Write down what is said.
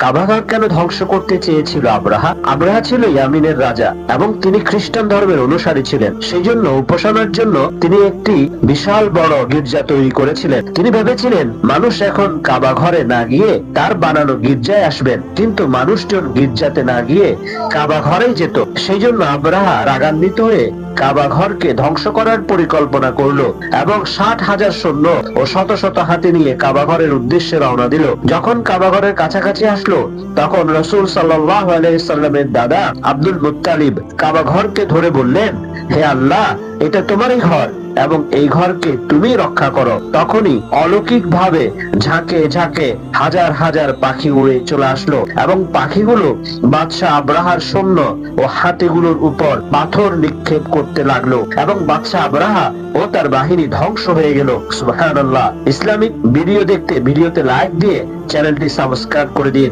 কাবাঘর কেন ধ্বংস করতে চেয়েছিল আব্রাহা? আব্রাহা ছিল ইয়ামিনের রাজা এবং তিনি খ্রিস্টান ধর্মের অনুসারী ছিলেন। সেই জন্য উপাসনার জন্য তিনি একটি বিশাল বড় গির্জা তৈরি করেছিলেন। তিনি ভেবেছিলেন, মানুষ এখন কাবা ঘরে না গিয়ে তার বানানো গির্জায় আসবেন। কিন্তু মানুষজন গির্জাতে না গিয়ে কাবা ঘরেই যেত। সেই জন্য আব্রাহা রাগান্বিত হয়ে কাবা ঘরকে ধ্বংস করার পরিকল্পনা করল এবং ষাট হাজার সৈন্য ও শত শত হাতি নিয়ে কাবা ঘরের উদ্দেশ্যে রওনা দিল। যখন কাবা ঘরের কাছাকাছি আসলো, তখন রসুল সাল্লাহ আলাইসাল্লামের দাদা আব্দুল মুতালিব কাবা ঘরকে ধরে বললেন, হে আল্লাহ, এটা তোমারই ঘর। এবং এই ঘরকে তুমি রক্ষা করো। তখনই অলৌকিক ভাবে ঝাঁকে ঝাঁকে হাজার হাজার পাখি উড়ে চলে আসলো এবং পাখিগুলো বাদশাহ আব্রাহার সৈন্য ও হাতিগুলোর উপর পাথর নিক্ষেপ করতে লাগল এবং বাদশাহ আব্রাহা ও তার বাহিনী ধ্বংস হয়ে গেল। সুবহানাল্লাহ। ইসলামিক ভিডিও দেখতে, ভিডিওতে লাইক দিয়ে চ্যানেলটি সাবস্ক্রাইব করে দিন।